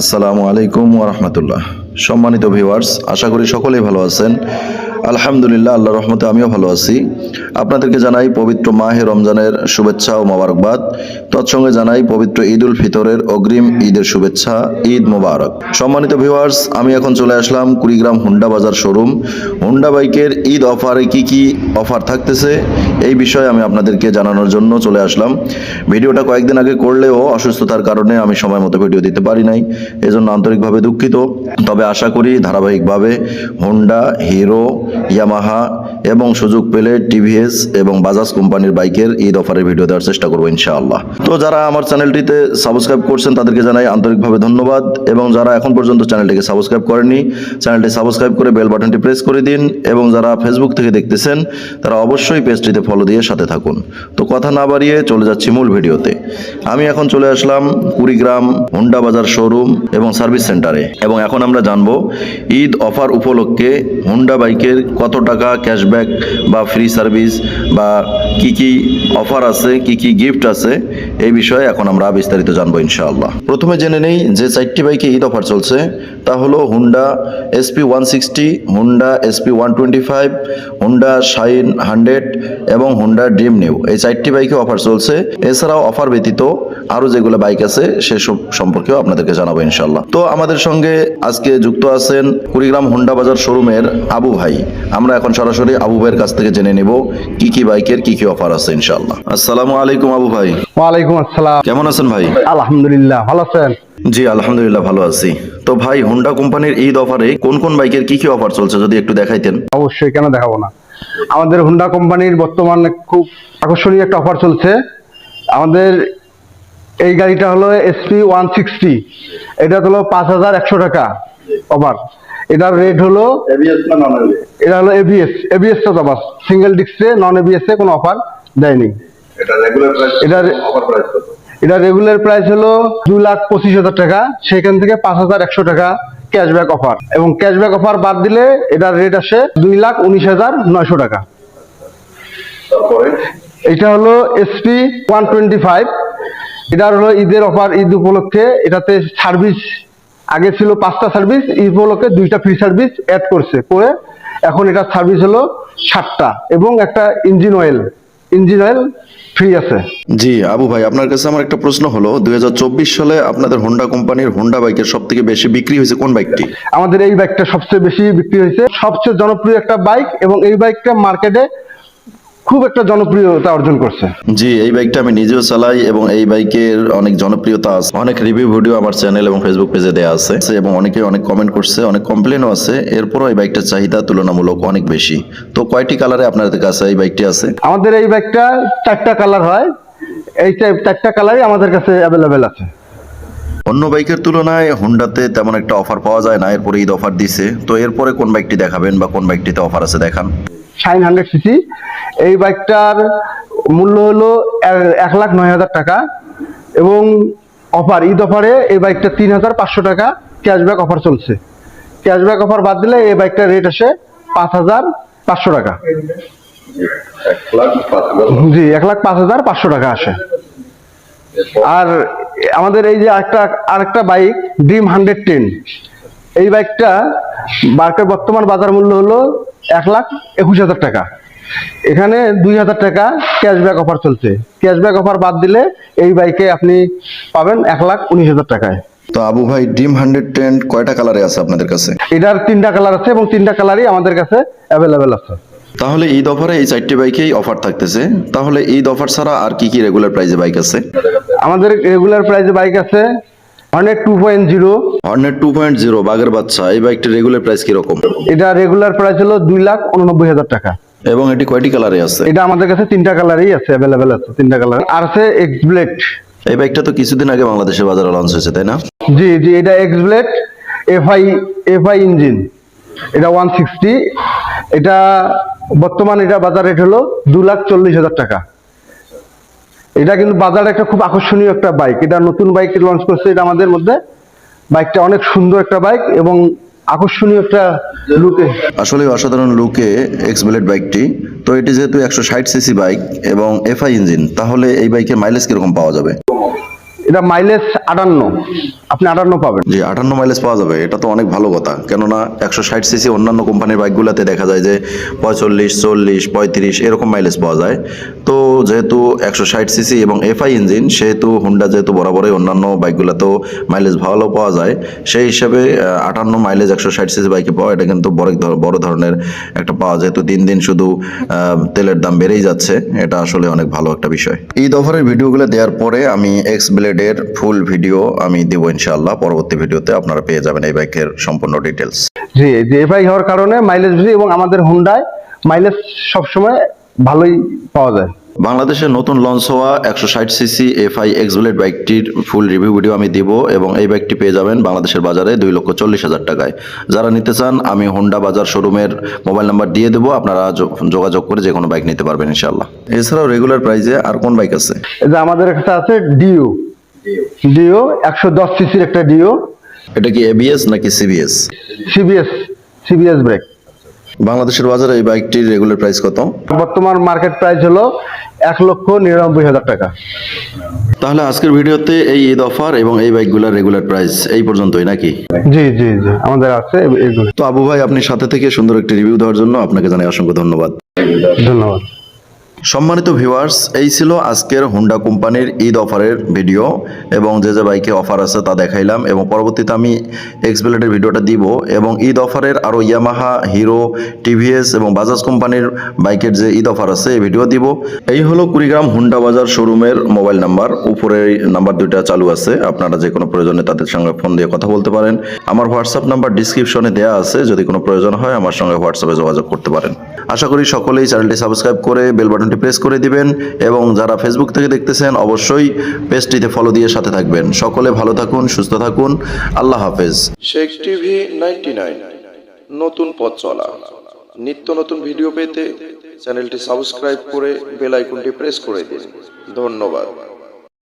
আসসালামু আলাইকুম ওরহমতুল্লাহ সম্মানিত ভিউয়ার্স আশা করি সকলেই ভালো আছেন। আলহামদুলিল্লাহ আল্লাহ রহমতে আমিও ভালো আছি। আপনাদেরকে জানাই পবিত্র মাহে রমজানের শুভেচ্ছা ও মোবারকবাদ। তৎসঙ্গে জানাই পবিত্র ঈদ উল ফিতরের অগ্রিম ঈদের শুভেচ্ছা, ঈদ মোবারক। সম্মানিত ভিউয়ার্স আমি এখন চলে আসলাম কুড়িগ্রাম হুন্ডা বাজার শোরুম। হুন্ডা বাইকের ঈদ অফারে কি কি অফার থাকতেছে, এই বিষয়ে আমি আপনাদেরকে জানানোর জন্য চলে আসলাম। ভিডিওটা কয়েকদিন আগে করলেও অসুস্থতার কারণে আমি সময় মতো ভিডিও দিতে পারি নাই, এজন্য আন্তরিকভাবে দুঃখিত। তবে আশা করি ধারাবাহিকভাবে হোন্ডা হিরো ইয়ামাহা এবং সুযোগ পেলে টিভিএস এবং বাজাজ কোম্পানির বাইকের ঈদ অফারের ভিডিও দেওয়ার চেষ্টা করব ইনশাআল্লাহ। তো যারা আমার চ্যানেলটিতে সাবস্ক্রাইব করছেন, তাদেরকে জানাই আন্তরিকভাবে ধন্যবাদ এবং যারা এখন পর্যন্ত চ্যানেলটিকে সাবস্ক্রাইব করেনি চ্যানেলটি সাবস্ক্রাইব করে বেল বাটনটি প্রেস করে দিন এবং যারা ফেসবুক থেকে দেখতেছেন, তারা অবশ্যই পেজটিতে ফলো দিয়ে সাথে থাকুন। তো কথা না বাড়িয়ে চলে যাচ্ছি মূল ভিডিওতে। আমি এখন চলে আসলাম কুড়িগ্রাম হোন্ডা বাজার শোরুম এবং সার্ভিস সেন্টারে এবং এখন আমরা জানব ঈদ অফার উপলক্ষে হোন্ডা বাইকের কত টাকা ক্যাশব্যাক বা ফ্রি সার্ভিস বা কি কি অফার আছে, কি কি গিফট আছে, এই বিষয়ে এখন আমরা বিস্তারিত জানব ইনশাআল্লাহ। প্রথমে জেনে নেই যে চারটি বাইকে ঈদ অফার চলছে। তা হলো Honda SP one sixty Honda SP one twenty five Honda Shine hundred এবং হুন্ডা ড্রিম নিউ এই চারটি বাইকে অফার চলছে। এছাড়াও অফার ব্যতীত আরও যেগুলো বাইক আছে সেসব সম্পর্কেও আপনাদেরকে জানাব ইনশাল্লাহ তো আমাদের সঙ্গে আজকে যুক্ত আছেন কুড়িগ্রাম হোন্ডা বাজার শোরুমের আবু ভাই। আমরা এখন সরাসরি আবু ভাইয়ের কাছ থেকে জেনে নেব কি কি বাইকের কি কি অফার আছে ইনশাল্লাহ আসসালামু আলাইকুম আবু ভাই। ওয়ালাইকুম আসসালাম। কেমন আছেন ভাই? আলহামদুলিল্লাহ ভালো আছেন? জি আলহামদুলিল্লাহ ভালো আছি। তো ভাই হোন্ডা কোম্পানির ঈদ অফারে কোন কোন বাইকের কি কি অফার চলছে যদি একটু দেখাইতেন? অবশ্যই কেন দেখাবো না। আমাদের হুন্ডা কোম্পানির বর্তমানে খুব আকর্ষণীয় একটা অফার চলছে। আমাদের এই গাড়িটা হলো এসপি ওয়ান সিক্সটি এটা হলো পাঁচ হাজার একশো টাকা অফার এটার রেট হলো এটা হলো এবিএস এবিএস তো বাস সিঙ্গেল ডিস্কে নন এবিএস এ কোনো অফার দেয়নি। এটার এটা রেগুলার প্রাইস হলো দু লাখ পঁচিশ হাজার টাকা। সেখান থেকে পাঁচ হাজার একশো টাকা। ক্যাশব্যাক অফার এবং ক্যাশব্যাক অফার বাদ দিলে এটার রেট আসে দুই লাখ উনিশ হাজার নয়শো টাকা। এটা হলো এসপি ওয়ান টোয়েন্টি ফাইভ এটার হলো ঈদের অফার ঈদ উপলক্ষে। এটাতে সার্ভিস আগে ছিল পাঁচটা সার্ভিস ঈদ উপলক্ষে দুইটা ফ্রি সার্ভিস অ্যাড করছে করে এখন এটার সার্ভিস হলো সাতটা। এবং একটা engine oil engine oil free আছে। জি আবু ভাই আপনার কাছে আমার একটা প্রশ্ন হলো দুই হাজার চব্বিশ সালে আপনাদের হোন্ডা কোম্পানির হোন্ডা বাইকের সব থেকে বেশি বিক্রি হয়েছে কোন বাইকটি? আমাদের এই বাইকটা সবচেয়ে বেশি বিক্রি হয়েছে। সবচেয়ে জনপ্রিয় একটা বাইক এবং এই বাইকটা মার্কেটে খুব একটা জনপ্রিয়তা অর্জন করছে। জি এই বাইকটা আমি নিজেও চালাই এবং এই বাইকের অনেক জনপ্রিয়তা আছে। অনেক রিভিউ ভিডিও আমার চ্যানেল এবং ফেসবুক পেজে দেওয়া আছে। এবং অনেকে অনেক কমেন্ট করছে অনেক কমপ্লেনও আছে। এরপরও এই বাইকটার চাহিদা তুলনামূলক অনেক বেশি। তো কয়টি কালারে আপনাদের কাছে এই বাইকটি আছে? আমাদের এই বাইকটা চারটা কালার হয়। এই চার- চারটা কালারই আমাদের কাছে অ্যাভেলেবেল আছে। অন্য বাইকের তুলনায় হোন্ডাতে তেমন একটা অফার পাওয়া যায় না। এরপরে ঈদ অফার দিছে। তো এরপরে কোন বাইকটি দেখাবেন বা কোন বাইকটিতে অফার আছে দেখান। শাইন হান্ড্রেড সিসি এই বাইকটার মূল্য হলো এক লাখ নয় হাজার টাকা এবং অফার ঈদ অফারে এই বাইকটা তিন হাজার পাঁচশো টাকা ক্যাশব্যাক অফার চলছে। ক্যাশব্যাক অফার বাদ দিলে এই বাইকটার রেট আসে পাঁচ হাজার পাঁচশো টাকা। জি, এক লাখ পাঁচ হাজার পাঁচশো টাকা আসে। আর আমাদের এই যে একটা আরেকটা বাইক ড্রিম হান্ড্রেড টেন এই বাইকটা বাইকের বর্তমান বাজার মূল্য হলো এক লাখ একুশ হাজার টাকা। এখানে দুই হাজার টাকা ক্যাশব্যাক অফার চলছে। ক্যাশব্যাক অফার বাদ দিলে এই বাইকে আপনি পাবেন এক লাখ উনিশ হাজার টাকায়। তো আবু ভাই ড্রিম হান্ড্রেড টেন কয়টা কালারে আছে আপনাদের কাছে? এটার তিনটা কালার আছে এবং তিনটা কালারই আমাদের কাছে অ্যাভেলেবেল আছে। তাহলে ঈদ অফারে এই চারটি বাইকেই অফার থাকতেছে। তাহলে ঈদ অফার ছাড়া আর কি কি রেগুলার প্রাইজে বাইক আছে? আমাদের রেগুলার প্রাইসে বাইক আছে Hornet two point zero Hornet two point zero বাগের বাচ্চা। এই বাইকটির রেগুলার প্রাইস কীরকম? এটা রেগুলার প্রাইস হলো দুই লাখ উননব্বই হাজার টাকা। এবং এটি কয়টি কালারে আছে? এটা আমাদের কাছে তিনটা কালারই আছে অ্যাভেলেবেল আছে তিনটা কালার আর আছে এক্স ব্লেড এই বাইকটা তো কিছুদিন আগে বাংলাদেশের বাজারে লঞ্চ হয়েছে তাই না? জি জি এটা X Blade FI FI engine এটা ওয়ান সিক্সটি এটা বর্তমান এটা বাজার রেট হলো দু লাখ চল্লিশ হাজার টাকা। এটা কিন্তু বাজারে একটা খুব আকর্ষণীয় একটা বাইক এটা নতুন বাইক লঞ্চ করছে, এটা আমাদের মধ্যে। বাইকটা অনেক সুন্দর একটা বাইক এবং আকর্ষণীয় একটা লুকে আসলে অসাধারণ লুকে এক্স বুলেট বাইকটি তো এটি যেহেতু একশো ষাট সিসি বাইক এবং এফআই ইঞ্জিন তাহলে এই বাইকের মাইলেজ কীরকম পাওয়া যাবে? এটা মাইলেজ আটান্ন। আপনি আটান্ন পাবেন। জি আটান্ন মাইলেজ পাওয়া যাবে। এটা তো অনেক ভালো কথা। কেননা একশো ষাট সিসি অন্যান্য কোম্পানির বাইকগুলোতে দেখা যায় যে পঁয়তাল্লিশ চল্লিশ পঁয়ত্রিশ এরকম মাইলেজ পাওয়া যায়। তো যেহেতু একশো ষাট সিসি এবং এফআই ইঞ্জিন সেহেতু হুন্ডা যেহেতু বরাবরই অন্যান্য বাইকগুলোতেও মাইলেজ ভালো পাওয়া যায় সেই হিসাবে আটান্ন মাইলেজ একশো ষাট সিসি বাইকে পাওয়া এটা কিন্তু বড় ধর- বড় ধরনের একটা পাওয়া। যেহেতু দিন দিন শুধু তেলের দাম বেড়েই যাচ্ছে এটা আসলে অনেক ভালো একটা বিষয়। ঈদ অফারের ভিডিওগুলো দেওয়ার পরে আমি এক্স ব্লেডের ফুল ভিডিও আমি দেবো ইনশাআল্লাহ। পরবর্তী ভিডিওতে আপনারা পেয়ে যাবেন এই বাইকের সম্পূর্ণ ডিটেলস জি যে এফআই হওয়ার কারণে মাইলেজ বেশি এবং আমাদের হুন্ডায় মাইলেজ সবসময় ভালোই পাওয়া যায়। বাংলাদেশে নতুন লঞ্চ হওয়া একশো ষাট সিসি এফআই এক্স বুলেট বাইকটির ফুল রিভিউ ভিডিও আমি দিব এবং এই বাইকটি পেয়ে যাবেন বাংলাদেশের বাজারে দুই লক্ষ চল্লিশ হাজার টাকায়। যারা নিতে চান আমি হোন্ডা বাজার শোরুমের মোবাইল নাম্বার দিয়ে দেবো। আপনারা যোগাযোগ করে যে কোনো বাইক নিতে পারবেন ইনশাল্লাহ এছাড়াও রেগুলার প্রাইজে আর কোন বাইক আছে? যে আমাদের কাছে আছে ডিও ডিও একশো দশ সিসির একটা ডিও এটা কি এবিএস নাকি সিবিএস সিবিএস সিবিএস ব্রেক বাংলাদেশের বাজারে এই বাইকটির রেগুলার প্রাইস কত? বর্তমান মার্কেট প্রাইস হলো এক লক্ষ নিরানব্বই হাজার টাকা। তাহলে আজকের ভিডিওতে এই ঈদ অফার এবং এই বাইকগুলোর রেগুলার প্রাইস এই পর্যন্তই নাকি? জি জি জি আমাদের আছে তো আবু ভাই আপনি সাথে থেকে সুন্দর একটি রিভিউ দেওয়ার জন্য আপনাকে জানাই অসংখ্য ধন্যবাদ। ধন্যবাদ। সম্মানিত ভিউয়ার্স এই ছিল আজকের হোন্ডা কোম্পানির ঈদ অফারের ভিডিও এবং যে যে বাইকে অফার আছে তা দেখাইলাম এবং পরবর্তীতে আমি এক্সবেলেটের ভিডিওটা দিব এবং ঈদ অফারের আরও ইয়ামাহা হিরো টিভিএস এবং বাজাজ কোম্পানির বাইকের যে ঈদ অফার আছে, এই ভিডিও দিব। এই হলো কুড়িগ্রাম হুন্ডা বাজার শোরুমের মোবাইল নাম্বার উপরে নাম্বার দুইটা চালু আছে, আপনারা যে কোনো প্রয়োজনে তাদের সঙ্গে ফোন দিয়ে কথা বলতে পারেন। আমার হোয়াটসঅ্যাপ নাম্বার ডিসক্রিপশনে দেওয়া আছে, যদি কোনো প্রয়োজন হয় আমার সঙ্গে হোয়াটসঅ্যাপে যোগাযোগ করতে পারেন। আশা করি সকলেই চ্যানেলটি সাবস্ক্রাইব করে বেল বাটনটি প্রেস করে দিবেন এবং যারা ফেসবুক থেকে দেখতেছেন, অবশ্যই পেজটিতে ফলো দিয়ে সাথে থাকবেন। সকলে ভালো থাকুন, সুস্থ থাকুন। আল্লাহ হাফেজ। শেখ টিভি নাইনটি নাইন, নতুন পথ চলা। নিত্য নতুন ভিডিও পেতে চ্যানেলটি সাবস্ক্রাইব করে বেল আইকনটি প্রেস করে দিন। ধন্যবাদ।